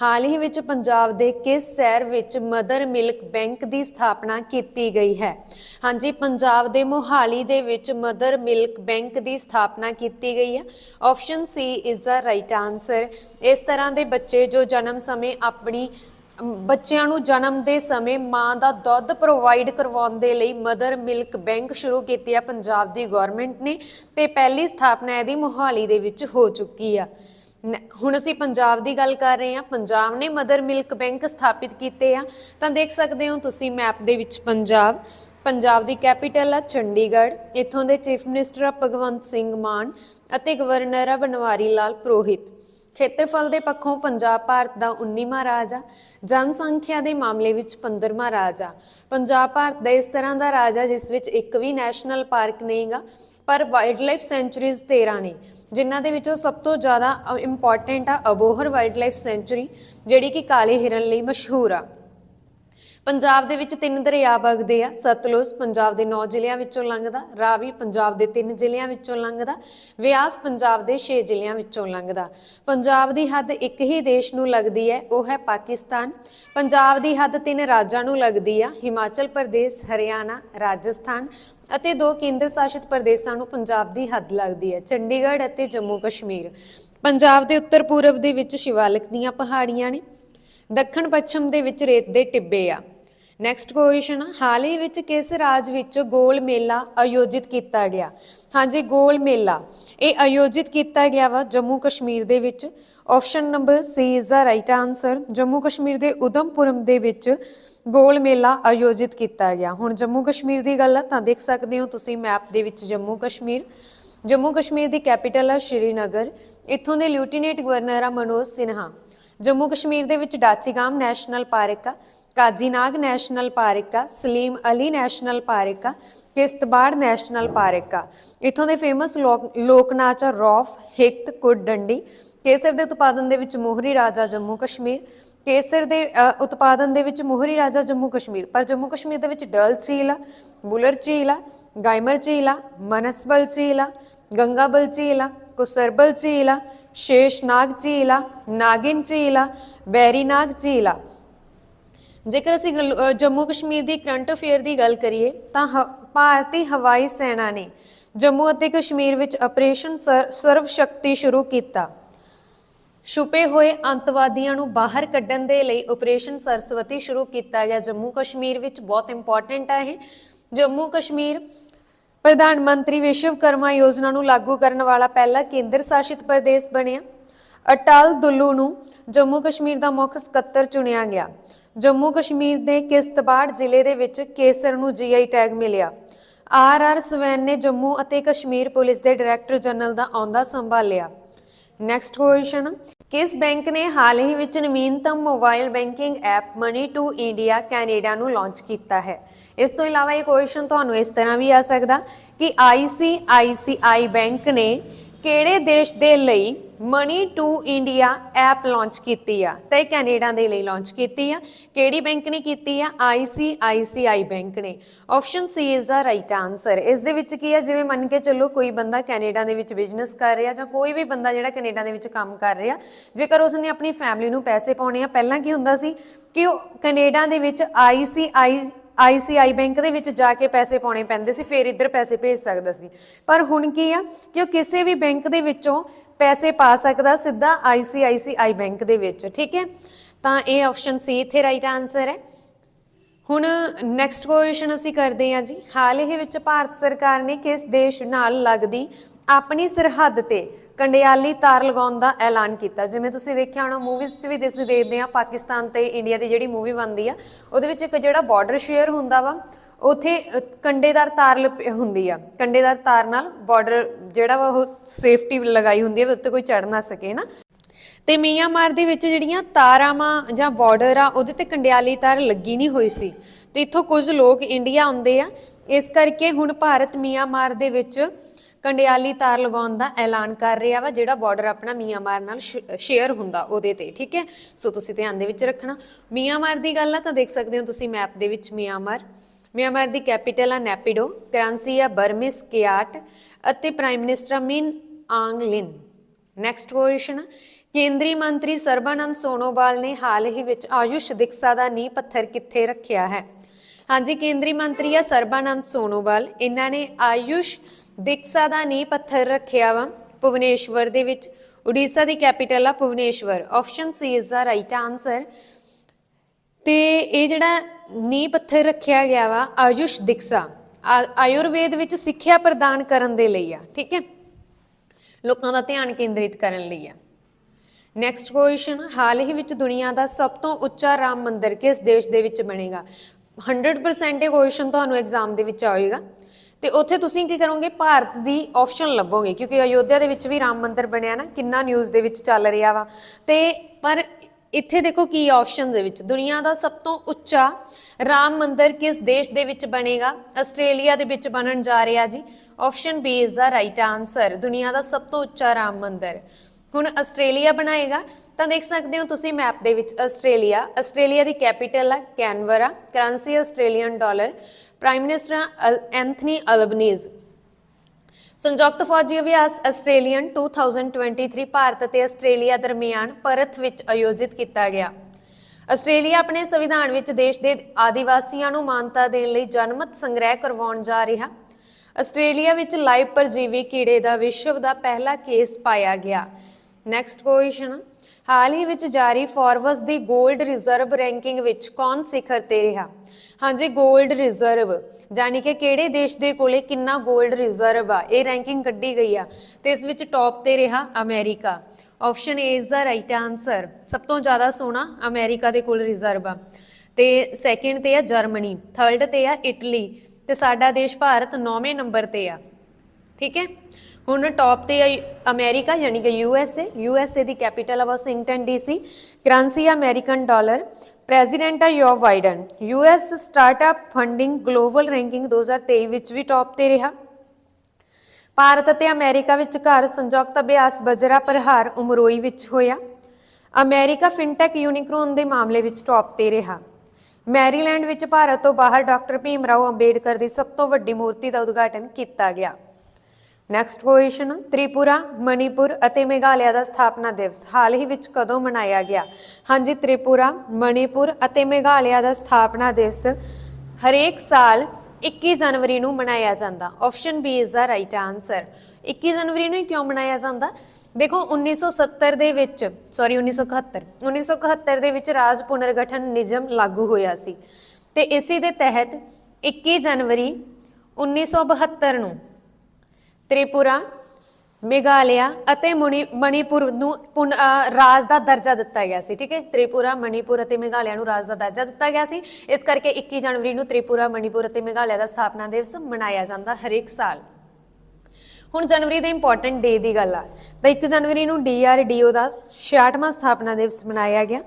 ਹਾਲ ਹੀ ਵਿੱਚ ਪੰਜਾਬ ਦੇ ਕਿਸ ਸ਼ਹਿਰ ਵਿੱਚ ਮਦਰ ਮਿਲਕ ਬੈਂਕ ਦੀ ਸਥਾਪਨਾ ਕੀਤੀ ਗਈ ਹੈ? ਹਾਂਜੀ, ਪੰਜਾਬ ਦੇ ਮੋਹਾਲੀ ਦੇ ਵਿੱਚ ਮਦਰ ਮਿਲਕ ਬੈਂਕ ਦੀ ਸਥਾਪਨਾ ਕੀਤੀ ਗਈ ਹੈ। Option C is the right answer. ਇਸ ਤਰ੍ਹਾਂ ਦੇ ਬੱਚੇ ਜੋ ਜਨਮ ਸਮੇਂ ਆਪਣੀ, ਬੱਚਿਆਂ ਨੂੰ ਜਨਮ ਦੇ ਸਮੇਂ ਮਾਂ ਦਾ ਦੁੱਧ ਪ੍ਰੋਵਾਈਡ ਕਰਵਾਉਣ ਦੇ ਲਈ ਮਦਰ ਮਿਲਕ ਬੈਂਕ ਸ਼ੁਰੂ ਕੀਤੀ ਹੈ ਪੰਜਾਬ ਦੀ ਗਵਰਨਮੈਂਟ ਨੇ ਤੇ ਪਹਿਲੀ ਸਥਾਪਨਾ ਇਹਦੀ ਮੋਹਾਲੀ ਦੇ ਵਿੱਚ ਹੋ ਚੁੱਕੀ ਆ। ਨ- ਹੁਣ ਅਸੀਂ ਪੰਜਾਬ ਦੀ ਗੱਲ ਕਰ ਰਹੇ ਹਾਂ, ਪੰਜਾਬ ਨੇ ਮਦਰ ਮਿਲਕ ਬੈਂਕ ਸਥਾਪਿਤ ਕੀਤੇ ਆ। ਤਾਂ ਦੇਖ ਸਕਦੇ ਹੋ ਤੁਸੀਂ ਮੈਪ ਦੇ ਵਿੱਚ ਪੰਜਾਬ। ਪੰਜਾਬ ਦੀ ਕੈਪੀਟਲ ਆ ਚੰਡੀਗੜ੍ਹ, ਇੱਥੋਂ ਦੇ ਚੀਫ ਮਿਨਿਸਟਰ ਆ ਭਗਵੰਤ ਸਿੰਘ ਮਾਨ ਅਤੇ ਗਵਰਨਰ ਆ ਬਨਵਾਰੀ ਲਾਲ ਪੁਰੋਹਿਤ। ਖੇਤਰਫਲ ਦੇ ਪੱਖੋਂ ਪੰਜਾਬ ਭਾਰਤ ਦਾ 19ਵਾਂ ਰਾਜ ਆ। ਜਨਸੰਖਿਆ ਦੇ ਮਾਮਲੇ ਵਿੱਚ 15ਵਾਂ ਰਾਜ ਆ। ਪੰਜਾਬ ਭਾਰਤ ਦਾ ਇਸ ਤਰ੍ਹਾਂ ਦਾ ਰਾਜ ਆ ਜਿਸ ਵਿੱਚ ਇੱਕ ਵੀ ਨੈਸ਼ਨਲ ਪਾਰਕ ਨਹੀਂਗਾ ਪਰ ਵਾਈਲਡ ਲਾਈਫ ਸੈਂਚੁਰੀਜ਼ 13 ਨੇ, ਜਿਨ੍ਹਾਂ ਦੇ ਵਿੱਚੋਂ ਸਭ ਤੋਂ ਜ਼ਿਆਦਾ ਇੰਪੋਰਟੈਂਟ ਆ ਅਬੋਹਰ ਵਾਈਲਡ ਲਾਈਫ ਸੈਂਚੁਰੀ ਜਿਹੜੀ ਕਿ ਕਾਲੇ ਹਿਰਨ ਲਈ ਮਸ਼ਹੂਰ ਆ। ਪੰਜਾਬ ਦੇ ਵਿੱਚ ਤਿੰਨ ਦਰਿਆ ਵਗਦੇ ਆ, ਸਤਲੁਜ ਪੰਜਾਬ ਦੇ 9 ਜ਼ਿਲ੍ਹਿਆਂ ਵਿੱਚੋਂ ਲੰਘਦਾ, ਰਾਵੀ ਪੰਜਾਬ ਦੇ 3 ਜ਼ਿਲ੍ਹਿਆਂ ਵਿੱਚੋਂ ਲੰਘਦਾ ਵਿਆਸ ਪੰਜਾਬ ਦੇ 6 ਜ਼ਿਲ੍ਹਿਆਂ ਵਿੱਚੋਂ ਲੰਘਦਾ। ਪੰਜਾਬ ਦੀ ਹੱਦ ਇੱਕ ਹੀ ਦੇਸ਼ ਨੂੰ ਲੱਗਦੀ ਹੈ, ਉਹ ਹੈ ਪਾਕਿਸਤਾਨ। ਪੰਜਾਬ ਦੀ ਹੱਦ ਤਿੰਨ ਰਾਜਾਂ ਨੂੰ ਲੱਗਦੀ ਆ, ਹਿਮਾਚਲ ਪ੍ਰਦੇਸ਼, ਹਰਿਆਣਾ, ਰਾਜਸਥਾਨ। ਅਤੇ ਦੋ ਕੇਂਦਰ ਸ਼ਾਸਿਤ ਪ੍ਰਦੇਸ਼ਾਂ ਨੂੰ ਪੰਜਾਬ ਦੀ ਹੱਦ ਲੱਗਦੀ ਹੈ, ਚੰਡੀਗੜ੍ਹ ਅਤੇ ਜੰਮੂ ਕਸ਼ਮੀਰ। ਪੰਜਾਬ ਦੇ ਉੱਤਰ ਪੂਰਬ ਦੇ ਵਿੱਚ ਸ਼ਿਵਾਲਿਕ ਦੀਆਂ ਪਹਾੜੀਆਂ ਨੇ, ਦੱਖਣ ਪੱਛਮ ਦੇ ਵਿੱਚ ਰੇਤ ਦੇ ਟਿੱਬੇ ਆ। ਨੈਕਸਟ ਕੁਐਸਚਨ ਹਾਲ ਹੀ ਵਿੱਚ ਕਿਸ ਰਾਜ ਵਿੱਚ ਗੋਲ ਮੇਲਾ ਆਯੋਜਿਤ ਕੀਤਾ ਗਿਆ? ਹਾਂਜੀ, ਗੋਲ ਮੇਲਾ। ਇਹ ਆਯੋਜਿਤ ਕੀਤਾ ਗਿਆ ਵਾ ਜੰਮੂ ਕਸ਼ਮੀਰ ਦੇ ਵਿੱਚ। Option number C is the right answer Jammu Kashmir ਦੇ ਉਦਮਪੁਰਮ ਦੇ ਵਿੱਚ ਗੋਲ ਮੇਲਾ ਆਯੋਜਿਤ ਕੀਤਾ ਗਿਆ। ਹੁਣ ਜੰਮੂ ਕਸ਼ਮੀਰ ਦੀ ਗੱਲ ਆ, ਤਾਂ ਦੇਖ ਸਕਦੇ ਹੋ ਤੁਸੀਂ ਮੈਪ ਦੇ ਵਿੱਚ ਜੰਮੂ ਕਸ਼ਮੀਰ। ਜੰਮੂ ਕਸ਼ਮੀਰ ਦੀ ਕੈਪੀਟਲ ਆ ਸ਼੍ਰੀਨਗਰ। ਇੱਥੋਂ ਦੇ ਲਿਊਟੀਨੇਟ ਗਵਰਨਰ ਆ ਮਨੋਜ ਸਿਨਹਾ। ਜੰਮੂ ਕਸ਼ਮੀਰ ਦੇ ਵਿੱਚ ਡਾਚੀਗਾਮ ਨੈਸ਼ਨਲ ਪਾਰਕ ਆ, ਕਾਜੀਨਾਗ ਨੈਸ਼ਨਲ ਪਾਰਕ ਆ, ਸਲੀਮ ਅਲੀ ਨੈਸ਼ਨਲ ਪਾਰਕ ਆ, ਕਿਸ਼ਤਬਾੜ ਨੈਸ਼ਨਲ ਪਾਰਕ ਆ। ਇੱਥੋਂ ਦੇ ਫੇਮਸ ਲੋਕ ਨਾਚ ਆ ਰੌਫ, ਹਿਕਤ ਕੁੱਡ ਡੰਡੀ। ਕੇਸਰ ਦੇ ਉਤਪਾਦਨ ਦੇ ਵਿੱਚ ਮੋਹਰੀ ਰਾਜਾ ਜੰਮੂ ਕਸ਼ਮੀਰ। ਕੇਸਰ ਦੇ ਉਤਪਾਦਨ ਦੇ ਵਿੱਚ ਮੋਹਰੀ ਰਾਜਾ ਜੰਮੂ ਕਸ਼ਮੀਰ। ਪਰ ਜੰਮੂ ਕਸ਼ਮੀਰ ਦੇ ਵਿੱਚ ਡਲ ਝੀਲ ਆ, ਬੁਲਰ ਝੀਲ ਆ, ਗਾਇਮਰ ਝੀਲ ਆ, ਮਨਸਬਲ ਝੀਲ ਆ, ਗੰਗਾਬਲ ਝੀਲ ਆ, ਕੁਸਰਬਲ ਝੀਲ ਆ, ਸ਼ੇਸ਼ਨਾਗ ਝੀਲ ਆ, ਨਾਗਿਨ ਝੀਲ ਆ, ਬੈਰੀਨਾਗ ਝੀਲ ਆ। ਜੇਕਰ ਅਸੀਂ ਗੱਲ- ਜੰਮੂ ਕਸ਼ਮੀਰ ਦੀ ਕਰੰਟ ਅਫੇਅਰ ਦੀ ਗੱਲ ਕਰੀਏ, ਤਾਂ ਹ- ਭਾਰਤੀ ਹਵਾਈ ਸੈਨਾ ਨੇ ਜੰਮੂ ਅਤੇ ਕਸ਼ਮੀਰ ਵਿੱਚ ਆਪਰੇਸ਼ਨ ਸਰ- ਸਰਵ ਸ਼ਕਤੀ ਸ਼ੁਰੂ ਕੀਤਾ। ਛੁਪੇ ਹੋਏ ਅੰਤਵਾਦੀਆਂ ਨੂੰ ਬਾਹਰ ਕੱਢਣ ਦੇ ਲਈ ਆਪਰੇਸ਼ਨ ਸਰਸਵਤੀ ਸ਼ੁਰੂ ਕੀਤਾ ਗਿਆ। ਜੰਮੂ ਕਸ਼ਮੀਰ ਵਿੱਚ ਬਹੁਤ ਇੰਪੋਰਟੈਂਟ ਹੈ ਇਹ। ਜੰਮੂ ਕਸ਼ਮੀਰ ਪ੍ਰਧਾਨ ਮੰਤਰੀ ਵਿਸ਼ਵਕਰਮਾ ਯੋਜਨਾ ਨੂੰ ਲਾਗੂ ਕਰਨ ਵਾਲਾ ਪਹਿਲਾ ਕੇਂਦਰ ਸ਼ਾਸਿਤ ਪ੍ਰਦੇਸ਼ ਬਣਿਆ। ਅਟਲ ਦੁੱਲੂ ਨੂੰ ਜੰਮੂ ਕਸ਼ਮੀਰ ਦਾ ਮੁੱਖ ਸਕੱਤਰ ਚੁਣਿਆ ਗਿਆ। ਜੰਮੂ ਕਸ਼ਮੀਰ ਦੇ ਕਿਸ਼ਤਵਾੜ ਜ਼ਿਲ੍ਹੇ ਦੇ ਵਿੱਚ ਕੇਸਰ ਨੂੰ ਜੀਆਈ ਟੈਗ ਮਿਲਿਆ। ਆਰ ਆਰ ਸਵੈਨ ਨੇ ਜੰਮੂ ਅਤੇ ਕਸ਼ਮੀਰ ਪੁਲਿਸ ਦੇ ਡਾਇਰੈਕਟਰ ਜਨਰਲ ਦਾ ਆਉਂਦਾ ਸੰਭਾਲਿਆ। ਨੈਕਸਟ ਕੁਐਸਚਨ ਕਿਸ ਬੈਂਕ ਨੇ ਹਾਲ ਹੀ ਵਿੱਚ ਨਵੀਨਤਮ mobile banking app money to India Canada ਨੂੰ ਲਾਂਚ ਕੀਤਾ ਹੈ? ਇਸ ਤੋਂ ਇਲਾਵਾ ਇਹ ਕੁਐਸਚਨ ਤੁਹਾਨੂੰ ਇਸ ਤਰ੍ਹਾਂ ਵੀ ਆ ਸਕਦਾ ਕਿ ICICI ਬੈਂਕ ਨੇ ਕਿਹੜੇ ਦੇਸ਼ ਦੇ ਲਈ money to India app launch ਕੀਤੀ ਆ? ਤਾਂ ਇਹ ਕੈਨੇਡਾ ਦੇ ਲਈ ਲਾਂਚ ਕੀਤੀ ਆ। ਕਿਹੜੀ ਬੈਂਕ ਨੇ ਕੀਤੀ ਆ? ICICI ਬੈਂਕ ਨੇ। Option C is the right answer ਇਸ ਦੇ ਵਿੱਚ ਕੀ ਆ? ਜਿਵੇਂ ਮੰਨ ਕੇ ਚੱਲੋ ਕੋਈ ਬੰਦਾ ਕੈਨੇਡਾ ਦੇ ਵਿੱਚ ਬਿਜ਼ਨਸ ਕਰ ਰਿਹਾ ਜਾਂ ਕੋਈ ਵੀ ਬੰਦਾ ਜਿਹੜਾ ਕੈਨੇਡਾ ਦੇ ਵਿੱਚ ਕੰਮ ਕਰ ਰਿਹਾ, ਜੇਕਰ ਉਸਨੇ ਆਪਣੀ ਫੈਮਿਲੀ ਨੂੰ ਪੈਸੇ ਪਾਉਣੇ ਆ, ਪਹਿਲਾਂ ਕੀ ਹੁੰਦਾ ਸੀ ਕਿ ਉਹ ਕੈਨੇਡਾ ਦੇ ਵਿੱਚ ICI ਆਈਸੀਆਈ ਬੈਂਕ ਦੇ ਵਿੱਚ ਜਾ ਕੇ ਪੈਸੇ ਪਾਉਣੇ ਪੈਂਦੇ ਸੀ, ਫਿਰ ਇੱਧਰ ਪੈਸੇ ਭੇਜ ਸਕਦਾ ਸੀ। ਪਰ ਹੁਣ ਕੀ ਆ ਕਿ ਉਹ ਕਿਸੇ ਵੀ ਬੈਂਕ ਦੇ ਵਿੱਚੋਂ ਪੈਸੇ ਪਾ ਸਕਦਾ ਸਿੱਧਾ ਆਈਸੀਆਈਸੀਆਈ ਬੈਂਕ ਦੇ ਵਿੱਚ, ਠੀਕ ਹੈ? ਤਾਂ ਇਹ ਆਪਸ਼ਨ ਸੀ, ਇੱਥੇ ਰਾਈਟ ਆਨਸਰ ਹੈ। ਹੁਣ ਨੈਕਸਟ ਕੁਐਸਚਨ ਅਸੀਂ ਕਰਦੇ ਹਾਂ ਜੀ। ਹਾਲ ਹੀ ਵਿੱਚ ਭਾਰਤ ਸਰਕਾਰ ਨੇ ਕਿਸ ਦੇਸ਼ ਨਾਲ ਲੱਗਦੀ ਆਪਣੀ ਸਰਹੱਦ ਤੇ ਕੰਡਿਆਲੀ ਤਾਰ ਲਗਾਉਣ ਦਾ ਐਲਾਨ ਕੀਤਾ? ਜਿਵੇਂ ਤੁਸੀਂ ਦੇਖਿਆ ਹੋਣਾ ਮੂਵੀਜ਼ 'ਚ ਵੀ ਤੁਸੀਂ ਦੇਖਦੇ ਆ ਪਾਕਿਸਤਾਨ ਤੇ ਇੰਡੀਆ ਦੀ ਜਿਹੜੀ ਮੂਵੀ ਬਣਦੀ ਆ ਉਹਦੇ ਵਿੱਚ ਇੱਕ ਜਿਹੜਾ ਬਾਰਡਰ ਸ਼ੇਅਰ ਹੁੰਦਾ ਵਾ ਉਥੇ ਅ, ਕੰਡੇਦਾਰ ਤਾਰ ਹੁੰਦੀ ਆ ਕੰਡੇਦਾਰ ਤਾਰ ਨਾਲ ਬਾਰਡਰ ਜਿਹੜਾ ਵਾ ਉਹ ਸੇਫਟੀ ਲਗਾਈ ਹੁੰਦੀ ਹੈ ਵੀ ਉੱਤੇ ਕੋਈ ਚੜ ਨਾ ਸਕੇ ਨਾ ਤੇ ਮੀਆਂਮਾਰ ਦੇ ਵਿੱਚ ਜਿਹੜੀਆਂ ਤਾਰਾਵਾਂ ਜਾਂ ਬਾਰਡਰ ਆ, ਉਹਦੇ ਤੇ ਕੰਡਿਆਲੀ ਤਾਰ ਲੱਗੀ ਨਹੀਂ ਹੋਈ ਸੀ। ਤੇ ਇੱਥੋਂ ਕੁਝ ਲੋਕ ਇੰਡੀਆ ਆਉਂਦੇ ਆ। ਇਸ ਕਰਕੇ ਹੁਣ ਭਾਰਤ ਮੀਆਂਮਾਰ ਦੇ ਵਿੱਚ ਕੰਡਿਆਲੀ ਤਾਰ ਲਗਾਉਣ ਦਾ ਐਲਾਨ ਕਰ ਰਿਹਾ ਵਾ, ਜਿਹੜਾ ਬਾਰਡਰ ਆਪਣਾ ਮੀਆਂਮਾਰ ਨਾਲ ਸ਼ੇਅਰ ਹੁੰਦਾ ਉਹਦੇ ਤੇ, ਠੀਕ ਹੈ? ਸੋ ਤੁਸੀਂ ਧਿਆਨ ਦੇ ਵਿੱਚ ਰੱਖਣਾ। ਮੀਆਂਮਾਰ ਦੀ ਗੱਲ ਆ ਤਾਂ ਦੇਖ ਸਕਦੇ ਹੋ ਤੁਸੀਂ ਮੈਪ ਦੇ ਵਿੱਚ ਮੀਆਂਮਾਰ। ਮਿਆਂਮਾਰ ਦੀ ਕੈਪੀਟਲ ਆ ਨੈਪੀਡੋ ਕਰੰਸੀ ਆ ਬਰਮਿਸ ਕਿਆਟ ਅਤੇ ਪ੍ਰਾਈਮ ਮਿਨਿਸਟਰ ਆ ਮਿਨ ਆਂਗ ਲਿਨ ਨੈਕਸਟ ਕੁਐਸਚਨ ਕੇਂਦਰੀ ਮੰਤਰੀ ਸਰਬਾਨੰਦ ਸੋਨੋਵਾਲ ਨੇ ਹਾਲ ਹੀ ਵਿੱਚ ਆਯੁਸ਼ ਦਿਕਸਾ ਦਾ ਨੀਂਹ ਪੱਥਰ ਕਿੱਥੇ ਰੱਖਿਆ ਹੈ? ਹਾਂਜੀ, ਕੇਂਦਰੀ ਮੰਤਰੀ ਆ ਸਰਬਾਨੰਦ ਸੋਨੋਵਾਲ, ਇਹਨਾਂ ਨੇ ਆਯੁਸ਼ ਦਿਕਸਾ ਦਾ ਨੀਂਹ ਪੱਥਰ ਰੱਖਿਆ ਵਾ ਭੁਵਨੇਸ਼ਵਰ ਦੇ ਵਿੱਚ। ਉੜੀਸਾ ਦੀ ਕੈਪੀਟਲ ਆ Bhubaneswar. Option C is the right answer ਤੇ ਇਹ ਜਿਹੜਾ ਨੀਂਹ ਪੱਥਰ ਰੱਖਿਆ ਗਿਆ ਵਾ ਆਯੁਸ਼ ਦਿਕਸਾ ਆਯੁਰਵੇਦ ਵਿੱਚ ਸਿੱਖਿਆ ਪ੍ਰਦਾਨ ਕਰਨ ਦੇ ਲਈ ਆ, ਠੀਕ ਹੈ? ਲੋਕਾਂ ਦਾ ਧਿਆਨ ਕੇਂਦਰਿਤ ਕਰਨ ਲਈ ਆ। ਨੈਕਸਟ ਕੁਐਸਚਨ ਹਾਲ ਹੀ ਵਿੱਚ ਦੁਨੀਆ ਦਾ ਸਭ ਤੋਂ ਉੱਚਾ ਰਾਮ ਮੰਦਿਰ ਕਿਸ ਦੇਸ਼ ਦੇ ਵਿੱਚ ਬਣੇਗਾ? 100% ਇਹ ਕੁਐਸਚਨ ਤੁਹਾਨੂੰ ਐਗਜ਼ਾਮ ਦੇ ਵਿੱਚ ਆਏਗਾ। ਤੇ ਉੱਥੇ ਤੁਸੀਂ ਕੀ ਕਰੋਗੇ? ਭਾਰਤ ਦੀ ਆਪਸ਼ਨ ਲੱਭੋਗੇ, ਕਿਉਂਕਿ ਅਯੋਧਿਆ ਦੇ ਵਿੱਚ ਵੀ ਰਾਮ ਮੰਦਿਰ ਬਣਿਆ ਨਾ, ਕਿੰਨਾ ਨਿਊਜ਼ ਦੇ ਵਿੱਚ ਚੱਲ ਰਿਹਾ ਵਾ। ਤੇ ਪਰ ਇੱਥੇ ਦੇਖੋ ਕੀ ਆਪਸ਼ਨ ਦੇ ਵਿੱਚ, ਦੁਨੀਆ ਦਾ ਸਭ ਤੋਂ ਉੱਚਾ ਰਾਮ ਮੰਦਿਰ ਕਿਸ ਦੇਸ਼ ਦੇ ਵਿੱਚ ਬਣੇਗਾ? ਆਸਟ੍ਰੇਲੀਆ ਦੇ ਵਿੱਚ ਬਣਨ ਜਾ ਰਿਹਾ ਜੀ। Option B is the right answer ਦੁਨੀਆ ਦਾ ਸਭ ਤੋਂ ਉੱਚਾ ਰਾਮ ਮੰਦਿਰ। ਹੁਣ ਆਸਟ੍ਰੇਲੀਆ ਬਣਾਏਗਾ, ਤਾਂ ਦੇਖ ਸਕਦੇ ਹੋ ਤੁਸੀਂ ਮੈਪ ਦੇ ਵਿੱਚ ਆਸਟ੍ਰੇਲੀਆ ਆਸਟ੍ਰੇਲੀਆ ਦੀ ਕੈਪੀਟਲ ਆ, Canberra currency Australian dollar prime minister Al- Anthony Albanese. ਸੰਯੁਕਤ ਫੌਜੀ ਅਭਿਆਸ ਆਸਟ੍ਰੇਲੀਅਨ 2023 ਭਾਰਤ ਅਤੇ ਆਸਟ੍ਰੇਲੀਆ ਦਰਮਿਆਨ ਪਰਥ ਵਿੱਚ ਆਯੋਜਿਤ ਕੀਤਾ ਗਿਆ। ਆਸਟ੍ਰੇਲੀਆ ਆਪਣੇ ਸੰਵਿਧਾਨ ਵਿੱਚ ਦੇਸ਼ ਦੇ ਆਦੀਵਾਸੀਆਂ ਨੂੰ ਮਾਨਤਾ ਦੇਣ ਲਈ ਜਨਮਤ ਸੰਗ੍ਰਹਿ ਕਰਵਾਉਣ ਜਾ ਰਿਹਾ। ਆਸਟ੍ਰੇਲੀਆ ਵਿੱਚ ਲਾਈਵ ਪਰਜੀਵੀ ਕੀੜੇ ਦਾ ਵਿਸ਼ਵ ਦਾ ਪਹਿਲਾ ਕੇਸ ਪਾਇਆ ਗਿਆ। ਨੈਕਸਟ ਕੁਐਸਚਨ ਹਾਲ ਹੀ ਵਿੱਚ ਜਾਰੀ ਫੋਰਵਸ ਦੀ 골ਡ ਰਿਜ਼ਰਵ ਰੈਂਕਿੰਗ ਵਿੱਚ ਕੌਣ ਸਿਖਰ ਤੇ ਰਿਹਾ? ਹਾਂਜੀ 골ਡ ਰਿਜ਼ਰਵ ਯਾਨੀ ਕਿ ਕਿਹੜੇ ਦੇਸ਼ ਦੇ ਕੋਲੇ ਕਿੰਨਾ 골ਡ ਰਿਜ਼ਰਵ ਆ? ਇਹ ਰੈਂਕਿੰਗ ਕੱਢੀ ਗਈ ਆ ਤੇ ਇਸ ਵਿੱਚ ਟੌਪ ਤੇ ਰਿਹਾ America option A is the right answer ਸਭ ਤੋਂ ਜ਼ਿਆਦਾ ਸੋਨਾ ਅਮਰੀਕਾ ਦੇ ਕੋਲ ਰਿਜ਼ਰਵ ਆ। ਤੇ ਸੈਕਿੰਡ ਤੇ ਆ ਜਰਮਨੀ ਥਰਡ ਤੇ ਆ ਇਟਲੀ ਤੇ ਸਾਡਾ ਦੇਸ਼ ਭਾਰਤ 9ਵੇਂ ਨੰਬਰ ਤੇ ਆ। ਠੀਕ ਹੈ? ਹੁਣ ਟੌਪ ਤੇ ਆ ਅਮਰੀਕਾ ਯਾਨੀ ਕਿ U S A U S A the capital ਆ ਵਾਸ਼ਿੰਗਟਨ ਡੀਸੀ ਕਰੰਸੀ ਆ ਅਮਰੀਕਨ ਡਾਲਰ ਪ੍ਰੈਜ਼ੀਡੈਂਟ ਆ Joe Biden U S startup funding global ranking 2023 ਵਿੱਚ ਵੀ ਟੌਪ ਤੇ ਰਿਹਾ। ਭਾਰਤ ਅਤੇ ਅਮਰੀਕਾ ਵਿਚਕਾਰ ਸੰਯੁਕਤ ਅਭਿਆਸ ਬਜਰਾ ਪ੍ਰਹਾਰ ਉਮਰੋਈ ਵਿੱਚ ਹੋਇਆ। ਅਮਰੀਕਾ ਫਿਨਟੈਕ ਯੂਨੀਕਰੋਨ ਦੇ ਮਾਮਲੇ ਵਿੱਚ ਟੌਪ ਤੇ ਰਿਹਾ। ਮੈਰੀਲੈਂਡ ਵਿੱਚ ਭਾਰਤ ਤੋਂ ਬਾਹਰ ਡਾਕਟਰ ਭੀਮ ਰਾਓ ਅੰਬੇਡਕਰ ਦੀ ਸਭ ਤੋਂ ਵੱਡੀ ਮੂਰਤੀ ਦਾ ਉਦਘਾਟਨ ਕੀਤਾ ਗਿਆ। ਨੈਕਸਟ ਕੁਐਸਚਨ ਤ੍ਰਿਪੁਰਾ ਮਣੀਪੁਰ ਅਤੇ ਮੇਘਾਲਿਆ ਦਾ ਸਥਾਪਨਾ ਦਿਵਸ ਹਾਲ ਹੀ ਵਿੱਚ ਕਦੋਂ ਮਨਾਇਆ ਗਿਆ? ਹਾਂਜੀ ਤ੍ਰਿਪੁਰਾ ਮਣੀਪੁਰ ਅਤੇ ਮੇਘਾਲਿਆ ਦਾ ਸਥਾਪਨਾ ਦਿਵਸ ਹਰੇਕ ਸਾਲ 21 ਜਨਵਰੀ ਨੂੰ ਮਨਾਇਆ ਜਾਂਦਾ। Option B is the right answer 21 ਜਨਵਰੀ ਨੂੰ ਹੀ ਕਿਉਂ ਮਨਾਇਆ ਜਾਂਦਾ? ਦੇਖੋ 1970 ਦੇ ਵਿੱਚ ਸੌਰੀ 1971 1971 ਦੇ ਵਿੱਚ ਰਾਜ ਪੁਨਰਗਠਨ ਨਿਯਮ ਲਾਗੂ ਹੋਇਆ ਸੀ। ਤੇ ਇਸੇ ਦੇ ਤਹਿਤ 21 ਜਨਵਰੀ 1972 ਨੂੰ ਤ੍ਰਿਪੁਰਾ, ਮੇਘਾਲਿਆ ਅਤੇ ਮੁਨੀ- ਮਣੀਪੁਰ ਨੂੰ ਪੁਨ- ਅਹ ਰਾਜ ਦਾ ਦਰਜਾ ਦਿੱਤਾ ਗਿਆ ਸੀ, ਠੀਕ ਹੈ? ਤ੍ਰਿਪੁਰਾ, ਮਣੀਪੁਰ ਅਤੇ ਮੇਘਾਲਿਆ ਨੂੰ ਰਾਜ ਦਾ ਦਰਜਾ ਦਿੱਤਾ ਗਿਆ ਸੀ। ਇਸ ਕਰਕੇ 21 ਜਨਵਰੀ ਨੂੰ ਤ੍ਰਿਪੁਰਾ, ਮਣੀਪੁਰ ਅਤੇ ਮੇਘਾਲਿਆ ਦਾ ਸਥਾਪਨਾ ਦਿਵਸ ਮਨਾਇਆ ਜਾਂਦਾ ਹਰੇਕ ਸਾਲ। ਹੁਣ ਜਨਵਰੀ ਦੇ ਇੰਪੋਰਟੈਂਟ ਡੇ ਦੀ ਗੱਲ ਆ। ਤਾਂ 1 ਜਨਵਰੀ ਨੂੰ ਡੀਆਰਡੀਓ ਦਾ 66ਵਾਂ ਸਥਾਪਨਾ ਦਿਵਸ ਮਨਾਇਆ ਗਿਆ।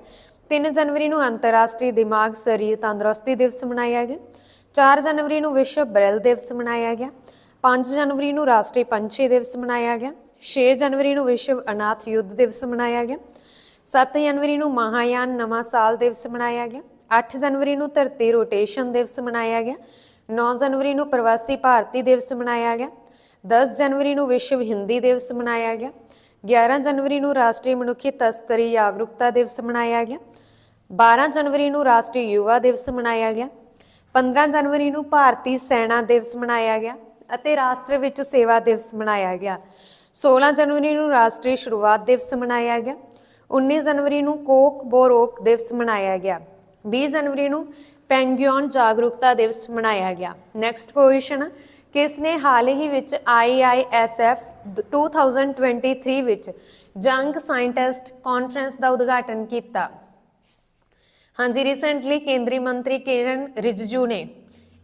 3 ਜਨਵਰੀ ਨੂੰ ਅੰਤਰਰਾਸ਼ਟਰੀ ਦਿਮਾਗ ਸਰੀਰ ਤੰਦਰੁਸਤੀ ਦਿਵਸ ਮਨਾਇਆ ਗਿਆ। 4 ਜਨਵਰੀ ਨੂੰ ਵਿਸ਼ਵ ਬ੍ਰੇਲ ਦਿਵਸ ਮਨਾਇਆ ਗਿਆ। 5 ਜਨਵਰੀ ਨੂੰ ਰਾਸ਼ਟਰੀ ਪੰਛੀ ਦਿਵਸ ਮਨਾਇਆ ਗਿਆ। 6 ਜਨਵਰੀ ਨੂੰ ਵਿਸ਼ਵ ਅਨਾਥ ਯੁੱਧ ਦਿਵਸ ਮਨਾਇਆ ਗਿਆ। 7 ਜਨਵਰੀ ਨੂੰ ਮਹਾਯਾਨ ਨਵਾਂ ਸਾਲ ਦਿਵਸ ਮਨਾਇਆ ਗਿਆ। 8 ਜਨਵਰੀ ਨੂੰ ਧਰਤੀ ਰੋਟੇਸ਼ਨ ਦਿਵਸ ਮਨਾਇਆ ਗਿਆ। 9 ਜਨਵਰੀ ਨੂੰ ਪ੍ਰਵਾਸੀ ਭਾਰਤੀ ਦਿਵਸ ਮਨਾਇਆ ਗਿਆ। 10 ਜਨਵਰੀ ਨੂੰ ਵਿਸ਼ਵ ਹਿੰਦੀ ਦਿਵਸ ਮਨਾਇਆ ਗਿਆ। 11 ਜਨਵਰੀ ਨੂੰ ਰਾਸ਼ਟਰੀ ਮਨੁੱਖੀ ਤਸਕਰੀ ਜਾਗਰੂਕਤਾ ਦਿਵਸ ਮਨਾਇਆ ਗਿਆ। 12 ਜਨਵਰੀ ਨੂੰ ਰਾਸ਼ਟਰੀ ਯੁਵਾ ਦਿਵਸ ਮਨਾਇਆ ਗਿਆ। 15 ਜਨਵਰੀ ਨੂੰ ਭਾਰਤੀ ਸੈਨਾ ਦਿਵਸ ਮਨਾਇਆ ਗਿਆ। ਅਤੇ ਰਾਸ਼ਟਰ ਵਿੱਚ ਸੇਵਾ ਦਿਵਸ ਮਨਾਇਆ ਗਿਆ। 16 ਜਨਵਰੀ ਨੂੰ ਰਾਸ਼ਟਰੀ ਸ਼ੁਰੂਆਤ ਦਿਵਸ ਮਨਾਇਆ ਗਿਆ। 19 ਜਨਵਰੀ ਨੂੰ ਕੋਕ ਬੋਰੋਕ ਦਿਵਸ ਮਨਾਇਆ ਗਿਆ। 20 ਜਨਵਰੀ ਨੂੰ ਪੈਂਗਿਓਨ ਜਾਗਰੂਕਤਾ ਦਿਵਸ ਮਨਾਇਆ ਗਿਆ। ਨੈਕਸਟ ਕੁਐਸਚਨ ਕਿਸ ਨੇ ਹਾਲ ਹੀ ਵਿੱਚ IISF 2023 ਵਿੱਚ ਜੰਗ ਸਾਇੰਟਿਸਟ ਕਾਨਫਰੰਸ ਦਾ ਉਦਘਾਟਨ ਕੀਤਾ? ਹਾਂਜੀ ਰੀਸੈਂਟਲੀ ਕੇਂਦਰੀ ਮੰਤਰੀ ਕਿਰਨ ਰਿਜਜੂ ਨੇ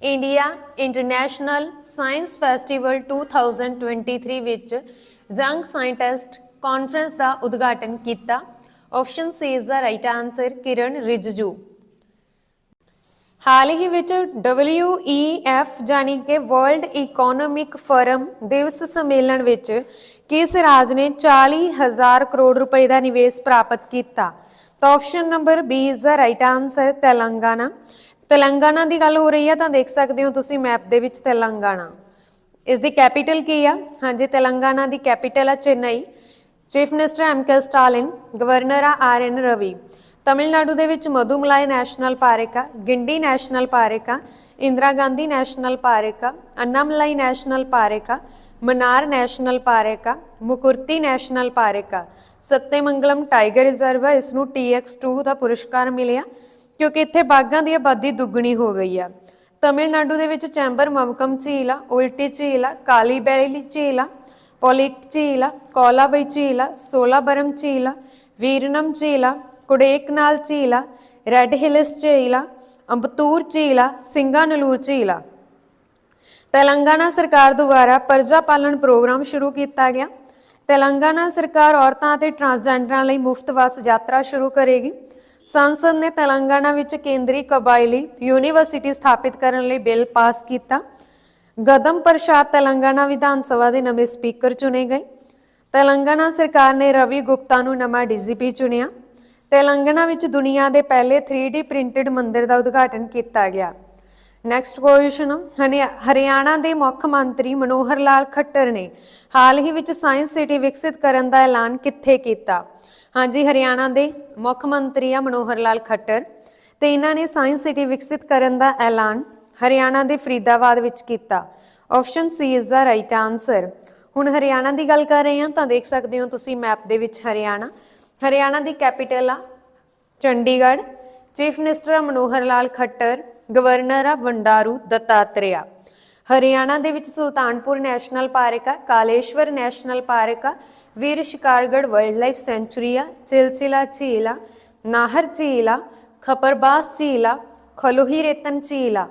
ਇੰਡੀਆ ਇੰਟਰਨੈਸ਼ਨਲ ਸਾਇੰਸ ਫੈਸਟੀਵਲ 2023 ਵਿੱਚ ਯੰਗ ਸਾਇੰਟਿਸਟ ਕਾਨਫਰੰਸ ਦਾ ਉਦਘਾਟਨ ਕੀਤਾ। Option C is the right answer Kiren Rijiju. ਹਾਲ ਹੀ ਵਿੱਚ WEF ਜਾਨੀ ਕਿ ਵਰਲਡ ਇਕਨੋਮਿਕ ਫੋਰਮ ਦਿਵਸ ਸੰਮੇਲਨ ਵਿੱਚ ਕਿਸ ਰਾਜ ਨੇ 40000 ਕਰੋੜ ਰੁਪਏ ਦਾ ਨਿਵੇਸ਼ ਪ੍ਰਾਪਤ ਕੀਤਾ? ਤਾਂ option number B is the right answer Telangana. Telangana ਦੀ ਗੱਲ ਹੋ ਰਹੀ ਹੈ ਤਾਂ ਦੇਖ ਸਕਦੇ ਹੋ ਤੁਸੀਂ ਮੈਪ ਦੇ ਵਿੱਚ ਤੇਲੰਗਾਨਾ। ਇਸ ਦੀ ਕੈਪੀਟਲ ਕੀ ਆ? ਹਾਂਜੀ, ਤੇਲੰਗਾਨਾ ਦੀ ਕੈਪੀਟਲ ਆ Chennai. Chief minister M K Stalin governor ਆ ਆਰ ਐਨ ਰਵੀ ਤਮਿਲਨਾਡੂ ਦੇ ਵਿੱਚ ਮਧੂਮਲਾਈ ਨੈਸ਼ਨਲ ਪਾਰਕ ਆ, ਗਿੰਡੀ ਨੈਸ਼ਨਲ ਪਾਰਕ ਆ, ਇੰਦਰਾ ਗਾਂਧੀ ਨੈਸ਼ਨਲ ਪਾਰਕ ਆ ਅੰਨਾਮਲਾਈ ਨੈਸ਼ਨਲ ਪਾਰਕ ਆ, ਮਨਾਰ ਨੈਸ਼ਨਲ ਪਾਰਕ ਆ, ਮੁਕੁਰਤੀ ਨੈਸ਼ਨਲ ਪਾਰਕ ਆ। ਸੱਤੇਮੰਗਲਮ ਟਾਈਗਰ ਰਿਜ਼ਰਵ ਆ, ਇਸ ਨੂੰ TX2 ਦਾ ਪੁਰਸਕਾਰ ਮਿਲਿਆ। ਕਿਉਂਕਿ ਇੱਥੇ ਬਾਘਾਂ ਦੀ ਆਬਾਦੀ ਦੁੱਗਣੀ ਹੋ ਗਈ ਆ ਤਮਿਲਨਾਡੂ ਦੇ ਵਿੱਚ ਚੈਂਬਰ ਮਮਕਮ ਝੀਲ ਆ ਉਲਟੀ ਝੀਲ ਆ ਕਾਲੀ ਬੈਲੀ ਝੀਲ ਆ ਪੋਲਿਕ ਝੀਲ ਆ ਕੋਲਾਵਈ ਝੀਲ ਆ ਸੋਲਾਬਰਮ ਝੀਲ ਆ ਵੀਰਨਮ ਝੀਲ ਆ ਕੁੜੇਕਨਾਲ ਝੀਲ ਆ ਰੈੱਡ ਹਿਲਸ ਝੀਲ ਆ ਅੰਬਤੂਰ ਝੀਲ ਆ ਸਿੰਗਾਨਲੂਰ ਝੀਲ ਆ ਤੇਲੰਗਾਨਾ ਸਰਕਾਰ ਦੁਆਰਾ ਪਰਜਾ ਪਾਲਣ ਪ੍ਰੋਗਰਾਮ ਸ਼ੁਰੂ ਕੀਤਾ ਗਿਆ ਤੇਲੰਗਾਨਾ ਸਰਕਾਰ ਔਰਤਾਂ ਅਤੇ ਟਰਾਂਸਜੈਂਡਰਾਂ ਲਈ ਮੁਫਤ ਬੱਸ ਯਾਤਰਾ ਸ਼ੁਰੂ ਕਰੇਗੀ ਸੰਸਦ ਨੇ ਤੇਲੰਗਾਨਾ ਵਿੱਚ ਕੇਂਦਰੀ ਕਬਾਇਲੀ ਯੂਨੀਵਰਸਿਟੀ ਸਥਾਪਿਤ ਕਰਨ ਲਈ ਬਿੱਲ ਪਾਸ ਕੀਤਾ। ਗਦਮ ਪ੍ਰਸ਼ਾਦ ਤੇਲੰਗਾਨਾ ਵਿਧਾਨ ਸਭਾ ਦੇ ਨਵੇਂ ਸਪੀਕਰ ਚੁਣੇ ਗਏ। ਤੇਲੰਗਾਨਾ ਸਰਕਾਰ ਨੇ ਰਵੀ ਗੁਪਤਾ ਨੂੰ ਨਵਾਂ ਡੀਜੀਪੀ ਚੁਣਿਆ। ਤੇਲੰਗਾਨਾ ਵਿੱਚ ਦੁਨੀਆ ਦੇ ਪਹਿਲੇ 3D ਪ੍ਰਿੰਟਡ ਮੰਦਿਰ ਦਾ ਉਦਘਾਟਨ ਕੀਤਾ ਗਿਆ। ਨੈਕਸਟ ਕੁਐਸਚਨ ਹਰਿਆਣਾ ਦੇ ਮੁੱਖ ਮੰਤਰੀ ਮਨੋਹਰ ਲਾਲ ਖੱਟਰ ਨੇ ਹਾਲ ਹੀ ਵਿੱਚ ਸਾਇੰਸ ਸਿਟੀ ਵਿਕਸਿਤ ਕਰਨ ਦਾ ਐਲਾਨ ਕਿੱਥੇ ਕੀਤਾ? ਹਾਂਜੀ, ਹਰਿਆਣਾ ਦੇ ਮੁੱਖ ਮੰਤਰੀ ਆ ਮਨੋਹਰ ਲਾਲ ਖੱਟਰ ਤੇ ਇਹਨਾਂ ਨੇ ਸਾਇੰਸ ਸਿਟੀ ਵਿਕਸਿਤ ਕਰਨ ਦਾ ਐਲਾਨ ਹਰਿਆਣਾ ਦੇ ਫਰੀਦਾਬਾਦ ਵਿੱਚ ਕੀਤਾ। Option C is the right answer ਹੁਣ ਹਰਿਆਣਾ ਦੀ ਗੱਲ ਕਰ ਰਹੇ ਹਾਂ ਤਾਂ ਦੇਖ ਸਕਦੇ ਹੋ ਤੁਸੀਂ ਮੈਪ ਦੇ ਵਿੱਚ ਹਰਿਆਣਾ। ਹਰਿਆਣਾ ਦੀ ਕੈਪੀਟਲ ਆ ਚੰਡੀਗੜ੍ਹ। ਚੀਫ ਮਿਨਿਸਟਰ ਆ ਮਨੋਹਰ ਲਾਲ ਖੱਟਰ। ਗਵਰਨਰ ਆ ਵੰਡਾਰੂ ਦੱਤਾਤਰੇਆ। ਹਰਿਆਣਾ ਦੇ ਵਿੱਚ ਸੁਲਤਾਨਪੁਰ ਨੈਸ਼ਨਲ ਪਾਰਕ ਆ, ਕਾਲੇਸ਼ਵਰ ਨੈਸ਼ਨਲ ਪਾਰਕ ਆ Veer Shikargarh wildlife sanctuary ਆ ਚਿਲਚਿਲਾ ਝੀਲ ਆ ਨਾਹਰ ਝੀਲ ਆ ਖਪਰਬਾਸ ਝੀਲ ਆ ਖਲੋਹੀ ਰੇਤਨ ਝੀਲ ਆ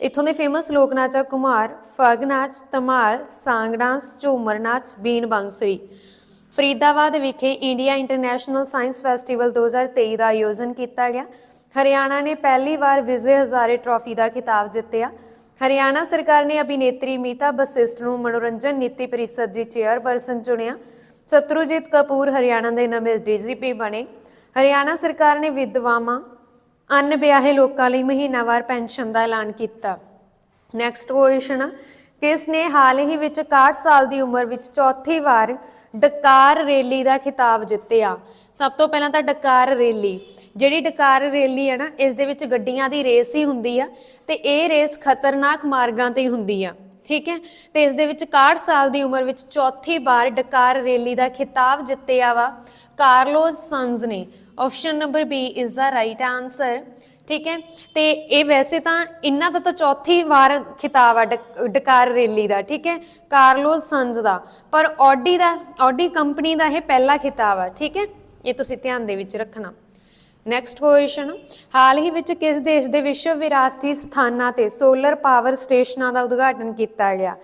ਇੱਥੋਂ ਦੇ ਫੇਮਸ ਲੋਕ ਨਾਚ ਆ ਕੁਮਾਰ ਫਗ ਨਾਚ ਧਮਾਲ ਸਾਂਗ ਡਾਂਸ ਝੂਮਰ ਨਾਚ ਬੀਨ ਬਾਂਸੁਰੀ ਫਰੀਦਾਬਾਦ ਵਿਖੇ ਇੰਡੀਆ ਇੰਟਰਨੈਸ਼ਨਲ ਸਾਇੰਸ ਫੈਸਟੀਵਲ 2023 ਦਾ ਆਯੋਜਨ ਕੀਤਾ ਗਿਆ ਹਰਿਆਣਾ ਨੇ ਪਹਿਲੀ ਵਾਰ ਵਿਜੇ ਹਜ਼ਾਰੇ ਟਰਾਫੀ ਦਾ ਖਿਤਾਬ ਜਿੱਤਿਆ ਹਰਿਆਣਾ ਸਰਕਾਰ ਨੇ ਅਭਿਨੇਤਰੀ ਮੀਤਾ ਬਸਿਸਟ ਨੂੰ ਮਨੋਰੰਜਨ ਨੀਤੀ ਪਰਿਸ਼ਦ ਦੀ ਚੇਅਰਪਰਸਨ ਚੁਣਿਆ ਸਤਰੂਜੀਤ ਕਪੂਰ ਹਰਿਆਣਾ ਦੇ ਨਵੇਂ ਡੀਜੀਪੀ ਬਣੇ। ਹਰਿਆਣਾ ਸਰਕਾਰ ਨੇ ਵਿਧਵਾਵਾਂ ਅਨਵਿਆਹੇ ਲੋਕਾਂ ਲਈ ਮਹੀਨਾਵਾਰ ਪੈਨਸ਼ਨ ਦਾ ਐਲਾਨ ਕੀਤਾ। ਨੈਕਸਟ ਕੁਐਸਚਨ ਕਿਸ ਨੇ ਹਾਲ ਹੀ ਵਿੱਚ 61 ਸਾਲ ਦੀ ਉਮਰ ਵਿੱਚ ਚੌਥੀ ਵਾਰ ਡਕਾਰ ਰੈਲੀ ਦਾ ਖਿਤਾਬ ਜਿੱਤਿਆ? ਸਭ ਤੋਂ ਪਹਿਲਾਂ ਤਾਂ ਡਕਾਰ ਰੈਲੀ। ਜਿਹੜੀ ਡਕਾਰ ਰੈਲੀ ਹੈ ਨਾ, ਇਸ ਦੇ ਵਿੱਚ ਗੱਡੀਆਂ ਦੀ ਰੇਸ ਹੀ ਹੁੰਦੀ ਆ ਤੇ ਇਹ ਰੇਸ ਖਤਰਨਾਕ ਮਾਰਗਾਂ ਤੇ ਹੁੰਦੀ ਆ। ਠੀਕ ਹੈ? ਤੇ ਇਸ ਦੇ ਵਿੱਚ 61 ਸਾਲ ਦੀ ਉਮਰ ਵਿੱਚ ਚੌਥੀ ਵਾਰ ਡਕਾਰ ਰੈਲੀ ਦਾ ਖਿਤਾਬ ਜਿੱਤਿਆ ਵਾ। ਕਾਰਲੋਸ ਸੰਜ਼ ਨੇ। Option number B is the right answer ਠੀਕ ਹੈ? ਤੇ ਇਹ ਵੈਸੇ ਤਾਂ ਇਹਨਾਂ ਦਾ ਤਾਂ ਚੌਥੀ ਵਾਰ ਖਿਤਾਬ ਆ ਡਕ- ਡਕਾਰ ਰੈਲੀ ਦਾ। ਠੀਕ ਹੈ? ਕਾਰਲੋਸ ਸੰਜ ਦਾ। ਪਰ ਆਡੀ ਦਾ ਆਡੀ ਕੰਪਨੀ ਦਾ ਇਹ ਪਹਿਲਾ ਖਿਤਾਬ ਆ। ਠੀਕ ਹੈ? ਇਹ ਤੁਸੀਂ ਧਿਆਨ ਦੇ ਵਿੱਚ ਰੱਖਣਾ। ਨੈਕਸਟ ਕੁਐਸਚਨ ਹਾਲ ਹੀ ਵਿੱਚ ਕਿਸ ਦੇਸ਼ ਦੇ ਵਿਸ਼ਵ ਵਿਰਾਸਤੀ ਸਥਾਨਾਂ ਤੇ ਸੋਲਰ ਪਾਵਰ ਸਟੇਸ਼ਨਾਂ ਦਾ ਉਦਘਾਟਨ ਕੀਤਾ ਗਿਆ?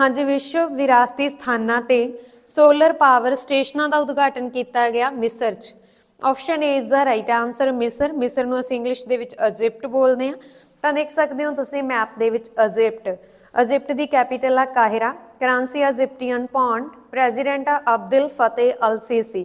ਹਾਂਜੀ, ਵਿਸ਼ਵ ਵਿਰਾਸਤੀ ਸਥਾਨਾਂ ਤੇ ਸੋਲਰ ਪਾਵਰ ਸਟੇਸ਼ਨਾਂ ਦਾ ਉਦਘਾਟਨ ਕੀਤਾ ਗਿਆ ਮਿਸਰ 'ਚ। Option A is the right answer ਮਿਸਰ। ਮਿਸਰ ਨੂੰ ਅਸੀਂ ਇੰਗਲਿਸ਼ ਦੇ ਵਿੱਚ ਇਜਿਪਟ ਬੋਲਦੇ ਹਾਂ। ਤਾਂ ਦੇਖ ਸਕਦੇ ਹੋ ਤੁਸੀਂ ਮੈਪ ਦੇ ਵਿੱਚ ਇਜਿਪਟ ਇਜਿਪਟ ਦੀ ਕੈਪੀਟਲ ਆ ਕਾਹਿਰਾ। ਕਰੰਸੀ ਇਜਿਪਟੀਅਨ ਪੌਂਡ ਪ੍ਰੈਜ਼ੀਡੈਂਟ ਆ ਅਬਦੁਲ ਫਤਿਹ ਅਲ ਸੀਸੀ